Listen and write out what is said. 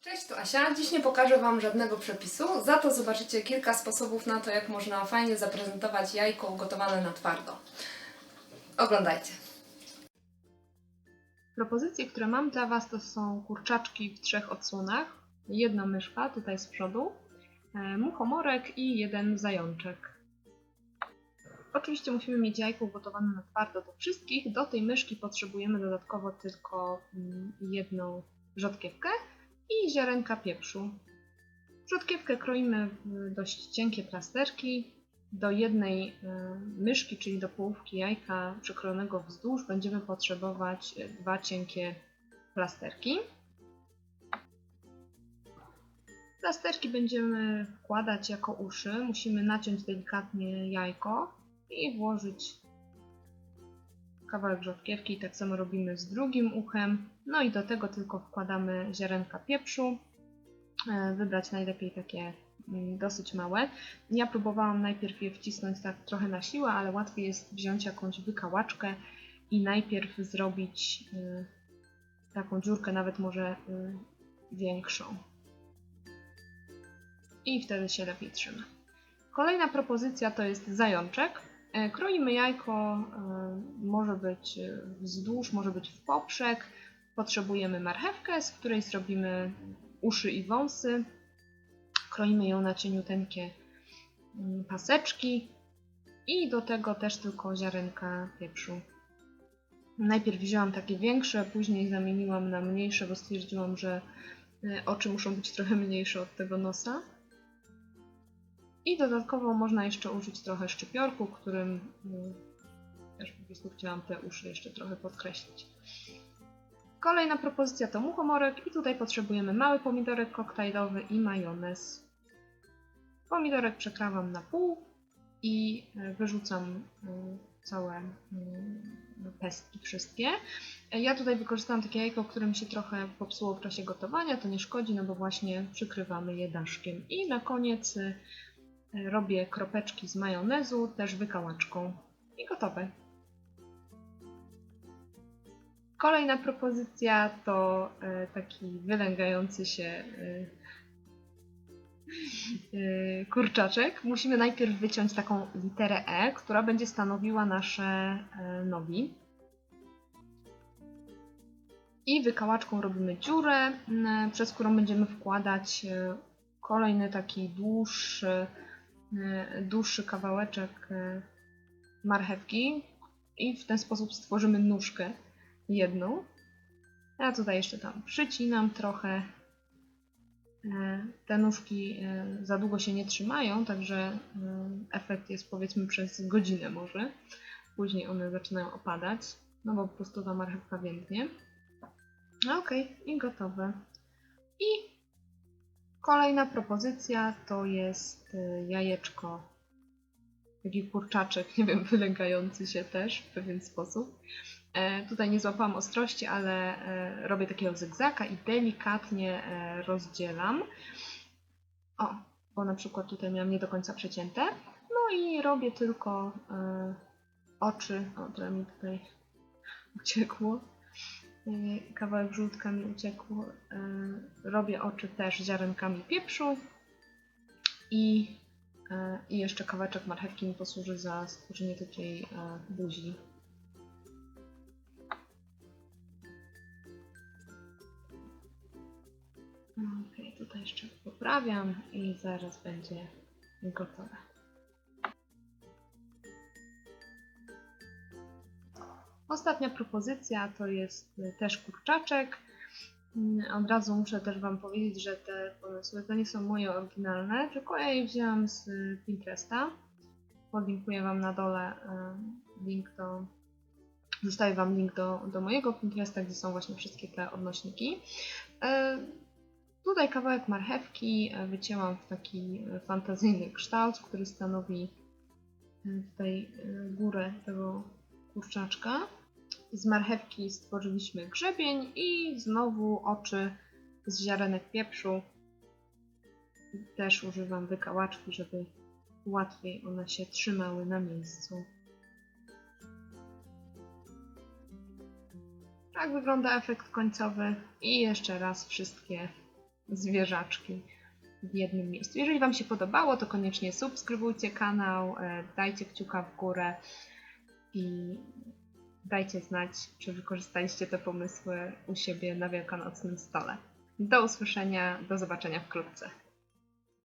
Cześć, tu Asia. Dziś nie pokażę Wam żadnego przepisu, za to zobaczycie kilka sposobów na to, jak można fajnie zaprezentować jajko ugotowane na twardo. Oglądajcie. Propozycje, które mam dla Was, to są kurczaczki w trzech odsłonach. Jedna myszka tutaj z przodu, e, muchomorek i jeden zajączek. Oczywiście musimy mieć jajko ugotowane na twardo do wszystkich. Do tej myszki potrzebujemy dodatkowo tylko mm, jedną rzodkiewkę i ziarenka pieprzu. Rzodkiewkę kroimy w dość cienkie plasterki. Do jednej e, myszki, czyli do połówki jajka przekrojonego wzdłuż, będziemy potrzebować e, dwa cienkie plasterki. Plasterki będziemy wkładać jako uszy. Musimy naciąć delikatnie jajko i włożyć kawałek rzodkiewki. Tak samo robimy z drugim uchem. No i do tego tylko wkładamy ziarenka pieprzu. E, Wybrać najlepiej takie mm, dosyć małe. Ja próbowałam najpierw je wcisnąć tak trochę na siłę, ale łatwiej jest wziąć jakąś wykałaczkę i najpierw zrobić y, taką dziurkę, nawet może y, większą. I wtedy się lepiej trzyma. Kolejna propozycja to jest zajączek. E, Kroimy jajko, e, może być wzdłuż, może być w poprzek. Potrzebujemy marchewkę, z której zrobimy uszy i wąsy. Kroimy ją na cieniuteńkie mm, paseczki i do tego też tylko ziarenka pieprzu. Najpierw wzięłam takie większe, później zamieniłam na mniejsze, bo stwierdziłam, że e, oczy muszą być trochę mniejsze od tego nosa. I dodatkowo można jeszcze użyć trochę szczypiorku, którym mm, też po prostu chciałam te uszy jeszcze trochę podkreślić. Kolejna propozycja to muchomorek i tutaj potrzebujemy mały pomidorek koktajlowy i majonez. Pomidorek przekrawam na pół i e, wyrzucam e, całe mm, pestki wszystkie. Ja tutaj wykorzystałam takie jajko, które mi się trochę popsuło w czasie gotowania, to nie szkodzi, no bo właśnie przykrywamy je daszkiem. I na koniec e, robię kropeczki z majonezu, też wykałaczką. I gotowe. Kolejna propozycja to e, taki wylęgający się e, e, kurczaczek. Musimy najpierw wyciąć taką literę E, która będzie stanowiła nasze nogi. I wykałaczką robimy dziurę, przez którą będziemy wkładać kolejny taki dłuższy, dłuższy kawałeczek e, marchewki i w ten sposób stworzymy nóżkę jedną. Ja tutaj jeszcze tam przycinam trochę. E, Te nóżki e, za długo się nie trzymają, także e, efekt jest powiedzmy przez godzinę może. Później one zaczynają opadać, no bo po prostu ta marchewka więdnie. No Okej, i gotowe. I kolejna propozycja to jest e, jajeczko, taki kurczaczek, nie wiem, wylęgający się też w pewien sposób. E, Tutaj nie złapałam ostrości, ale e, robię takiego zygzaka i delikatnie e, rozdzielam. O, bo na przykład tutaj miałam nie do końca przecięte. No i robię tylko oczy. O, trochę mi tutaj uciekło. Kawałek żółtka mi uciekło. E, Robię oczy też ziarenkami pieprzu. I, e, i jeszcze kawałeczek marchewki mi posłuży za stworzenie takiej e, buzi. Okej, tutaj jeszcze poprawiam i zaraz będzie gotowe. Ostatnia propozycja to jest y, też kurczaczek. Mm, Od razu muszę też Wam powiedzieć, że te pomysły to nie są moje oryginalne, tylko ja je wzięłam z y, Pinteresta. Podlinkuję Wam na dole y, link do. Zostawię Wam link do, do mojego Pinteresta, gdzie są właśnie wszystkie te odnośniki. Tutaj kawałek marchewki wycięłam w taki fantazyjny kształt, który stanowi tutaj górę tego kurczaczka. Z marchewki stworzyliśmy grzebień i znowu oczy z ziarenek pieprzu. Też używam wykałaczki, żeby łatwiej one się trzymały na miejscu. Tak wygląda efekt końcowy i jeszcze raz wszystkie zwierzaczki w jednym miejscu. Jeżeli Wam się podobało, to koniecznie subskrybujcie kanał, e, dajcie kciuka w górę i dajcie znać, czy wykorzystaliście te pomysły u siebie na wielkanocnym stole. Do usłyszenia, do zobaczenia wkrótce.